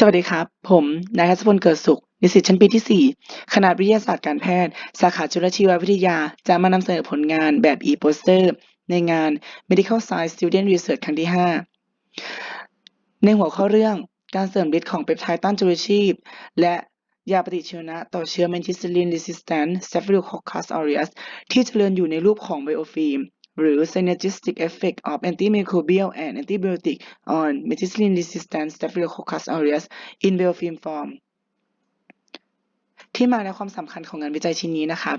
สวัสดีครับ ผมนายทัศพลเกิดสุข นิสิตชั้นปีที่ 4 คณะวิทยาศาสตร์การแพทย์ สาขาจุลชีววิทยา จะมานำเสนอผลงานแบบ e-poster ในงาน Medical Science Student Research ครั้งที่ 5 ในหัวข้อเรื่องการเสริมฤทธิ์ของเปปไทด์ต้านจุลชีพ และยาปฏิชีวนะต่อเชื้อ Methicillin Resistant Staphylococcus aureus ที่เจริญอยู่ในรูปของไบโอฟิล์ม หรือ Synergistic Effect of Antimicrobial and Antibiotic on Methicillin-resistant Staphylococcus aureus in Biofilm Form ที่มาและความสำคัญของงานวิจัยชิ้นนี้นะครับ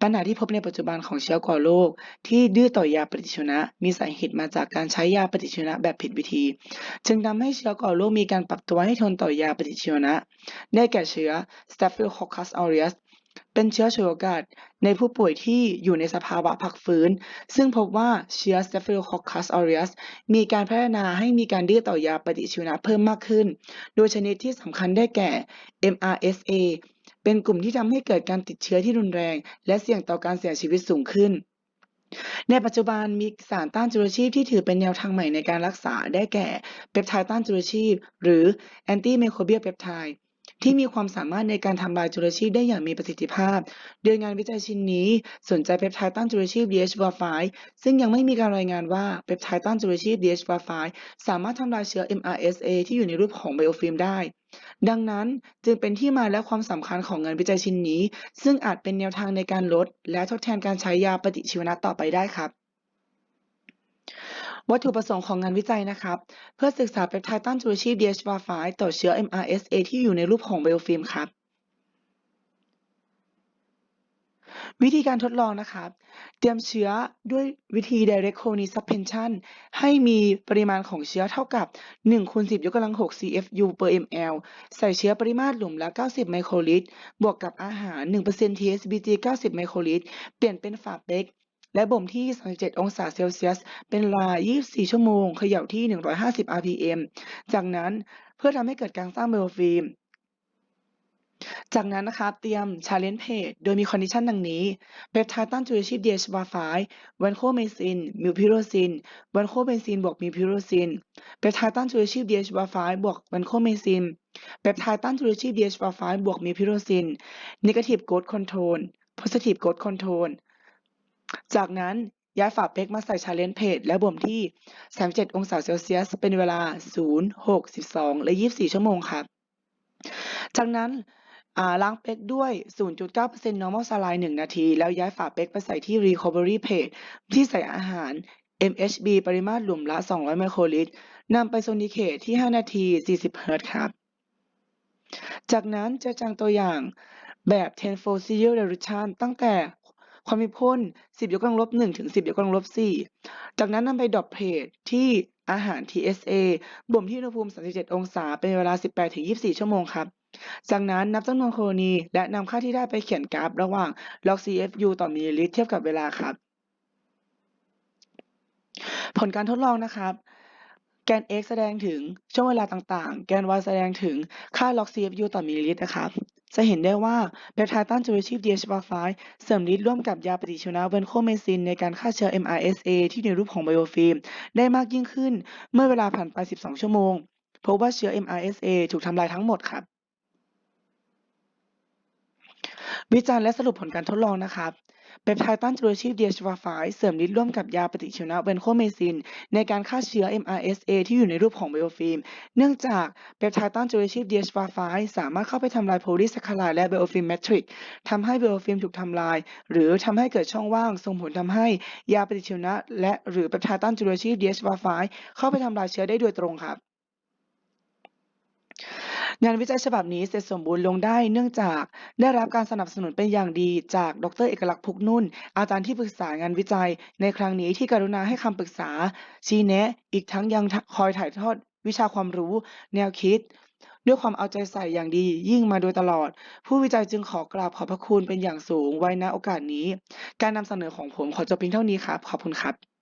ปัญหาที่พบในปัจจุบันของเชื้อก่อโรคที่ดื้อต่อยาปฏิชีวนะ มีสาเหตุมาจากการใช้ยาปฏิชีวนะแบบผิดวิธี จึงทำให้เชื้อก่อโรคมีการปรับตัวให้ทนต่อยาปฏิชีวนะ ได้แก่เชื้อ Staphylococcus aureus เป็นเชื้อฉวยโอกาสในผู้ป่วยที่อยู่ในสภาวะพักฟื้น ซึ่งพบว่าเชื้อ Staphylococcus aureus มีการพัฒนาให้มีการดื้อต่อยาปฏิชีวนะเพิ่มมากขึ้น โดยชนิดที่สำคัญได้แก่ MRSA เป็นกลุ่มที่ทำให้เกิดการติดเชื้อที่รุนแรง และเสี่ยงต่อการเสียชีวิตสูงขึ้น ในปัจจุบันมีสารต้านจุลชีพที่ถือเป็นแนวทางใหม่ในการรักษาได้แก่เปปไทด์ต้านจุลชีพ หรือ antimicrobial peptide ที่ ที่มีความสามารถในการทำลายจุลชีพได้อย่างมีประสิทธิภาพ โดยงานวิจัยชิ้นนี้สนใจเปปไทด์ต้านจุลชีพ DHA5 ซึ่งยังไม่มีการรายงานว่าเปปไทด์ต้านจุลชีพ DHA5 สามารถทำลายเชื้อ MRSA ที่อยู่ในรูปของไบโอฟิล์มได้ ดังนั้นจึงเป็นที่มาและความสำคัญของงานวิจัยชิ้นนี้ ซึ่งอาจเป็นแนวทางในการลด และทดแทนการใช้ยาปฏิชีวนะต่อไปได้ครับ วัตถุประสงค์ของงานวิจัยนะครับ เพื่อศึกษาเปปไทด์ต้านจุลชีพ DHA5 ต่อเชื้อ MRSA ที่อยู่ในรูปของไบโอฟิล์มครับ วิธีการทดลองนะครับ เตรียมเชื้อด้วยวิธี direct colony suspension ให้มีปริมาณของเชื้อเท่ากับ1คูณ10 ยกกำลัง 6 CFU per ml ใส่เชื้อปริมาตรหลุมละ 90 ไมโครลิตร บวกกับอาหาร 1% TSBG 90 ไมโครลิตร เปลี่ยนเป็นฝาเป๊ก และบ่มที่ 37 องศาเซลเซียส เป็นเวลา 24 ชั่วโมง เขย่าที่ 150 rpm จากนั้นเพื่อทำให้เกิดการสร้างไบโอฟิล์มจากนั้นนะครับเตรียม challenge page โดยมีคอนดิชันดังนี้เปปไทด์ต้านจุลชีพ DHA5 vancomycin mupirocin vancomycin บวก mupirocin เปปไทด์ต้านจุลชีพ DHA5 บวก vancomycin เปปไทด์ต้านจุลชีพ DHA5 บวก mupirocin negative growth control positive growth control จากนั้นย้ายฝาเป๊กมาใส่ challenge page และบ่มที่ 37 องศาเซลเซียส เป็นเวลา 0 6 12 และ 24 ชั่วโมงครับ จากนั้นล้างเป๊กด้วย 0.9% normal saline 1 นาที แล้วย้ายฝาเป๊กไปใส่ที่ recovery page ที่ใส่อาหาร MHB ปริมาตรหลุมละ 200 ไมโครลิตรนำไปโซนิเคตที่ 5 นาที 40 เฮิรต์ครับ จากนั้นจะจังตัวอย่างแบบ tenfold serial dilution ตั้งแต่ ความมีพ่น10 ยกกำลังลบ1ถึง 10 ยกกำลังลบ 4 จากนั้นนำไปดรอปเพจที่อาหาร TSA บ่มที่อุณหภูมิ 37 องศา เป็นเวลา 18ถึง24 ชั่วโมงครับ จากนั้นนับจำนวนโคโลนี และนำค่าที่ได้ไปเขียนกราฟ ระหว่าง log CFU ต่อมิลลิลิตรเทียบกับเวลาครับ ผลการทดลองนะครับแกน x แสดงถึงช่วงเวลาต่างๆ แกน y แสดงถึงค่า log CFU ต่อมิลลิลิตรนะครับ จะเห็นได้ว่าเปปไทด์ต้านจุลชีพ DHA5 เสริมฤทธิ์ร่วมกับยาปฏิชีวนะเวนโคเมซินในการฆ่าเชื้อ MRSA ที่ในรูปของไบโอฟิล์มได้มากยิ่งขึ้น เมื่อเวลาผ่านไป 12 ชั่วโมงพบว่าเชื้อ MRSA ถูกทำลายทั้งหมดครับ วิจารณ์และสรุปผลการทดลองนะครับเปปไทด์ต้านจุลชีพ DHA5 เสริมฤทธิ์ร่วมกับยาปฏิชีวนะเวนโคเมซิน ในการฆ่าเชื้อ MRSA ที่อยู่ในรูปของไบโอฟิล์ม เนื่องจากเปปไทด์ต้านจุลชีพ DHA5 สามารถเข้าไปทำลายโพลีแซคคาไลและไบโอฟิล์มแมทริกทำให้ไบโอฟิล์มถูกทำลาย หรือทำให้เกิดช่องว่างส่งผลทำให้ยาปฏิชีวนะ และหรือเปปไทด์ต้านจุลชีพ DHA5 เข้าไปทำลายเชื้อได้โดยตรงครับ งานวิจัยฉบับนี้เสร็จสมบูรณ์ลงได้เนื่องจากได้รับการสนับสนุนเป็นอย่างดีจาก ดร เอกลักษณ์พุกนุ่น อาจารย์ที่ปรึกษางานวิจัย ในครั้งนี้ที่กรุณาให้คำปรึกษา ชี้แนะ อีกทั้งยังคอยถ่ายทอดวิชาความรู้ แนวคิด ด้วยความเอาใจใส่อย่างดียิ่งมาโดยตลอด ผู้วิจัยจึงขอกราบขอบพระคุณเป็นอย่างสูงไว้ณโอกาสนี้ การนำเสนอของผมขอจบเพียงเท่านี้ครับ ขอบคุณครับ